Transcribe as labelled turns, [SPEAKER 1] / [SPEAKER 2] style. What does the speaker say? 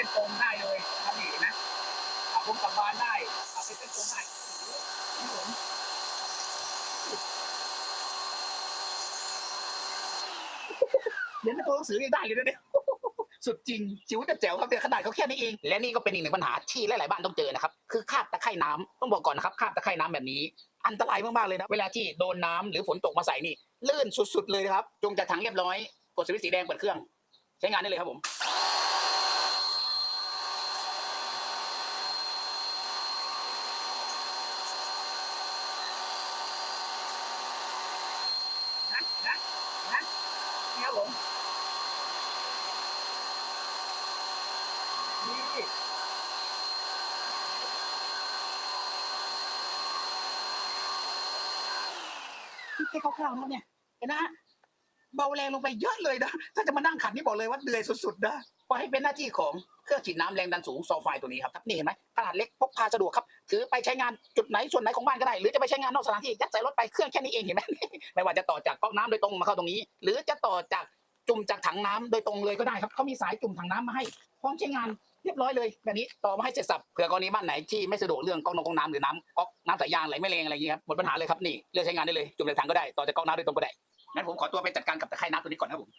[SPEAKER 1] ส้นตรงได้เลยครับนี่เห็นะเอาผมกลับบ้านได้เอาเป็นเส้นตรงได้นี่ผมเรียนในตัวหนังสือยังได้เลยนะเนี่ยสุดจริงจิ๋วจะแจ๋วครับเนี่ยขนาดเขาแค่นี้เอง และนี่ก็เป็นอีกหนึ่งปัญหาที่หลาย ๆ บ้านต้องเจอนะครับ คือคราบตะไคร่น้ำต้องบอกก่อนนะครับคราบตะไคร่น้ำแบบนี้ อันตรายมาก ๆ เลยนะ เวลาที่โดนน้ำหรือฝนตกมาใส่นี่ลื่นสุด ๆ เลยนะครับ จงจากถังเรียบร้อย กดสวิตช์สีแดงเปิดเครื่อง ใช้งานได้เลยครับผม นะนะนะนี่ ครับผมนี่แค่คร่าวๆนะเนี่ยเห็นนะฮะ เบาแรงลงไปเยอะเลยนะถ้าจะมานั่งขัดนี่บอกเลยว่าเหนื่อยสุดๆนะปล่อยให้เป็นหน้าที่ของเครื่องฉีดน้ำแรงดันสูงซอไฟตัวนี้ครับนี่เห็นไหมขนาดเล็กพกพาสะดวกครับถือไปใช้งานจุดไหนส่วนไหนของบ้านก็ได้ หรือจะไปใช้งานนอกสถานที่ยัดใส่รถไปเครื่องแค่นี้เองเห็นไหมไม่ว่าจะต่อจากก๊อกน้ำโดยตรงมาเข้าตรงนี้ หรือจะต่อจากจุ่มจากถังน้ำโดยตรงเลยก็ได้ครับเขามีสายจุ่มถังน้ำมาให้พร้อมใช้งานเรียบร้อยเลยแบบนี้ต่อมาให้เสร็จสับเผื่อกรณีบ้านไหนที่ไม่สะดวกเรื่องก๊อกนงก๊อกน้ำหรือน้ำก๊อกน้ำสายยางไหลไม่แรงอะไรอย่างเงี้ยครับหมดปัญหาเลยครับนี่เลือกใช้งานได้เลยจุ่มในถังก็ได้ต่อจากก๊อกน้ำโดยตรงก็ได้ งั้นผมขอตัวไปจัดการกับตะไคร่น้ำตัวนี้ก่อนนะครับผม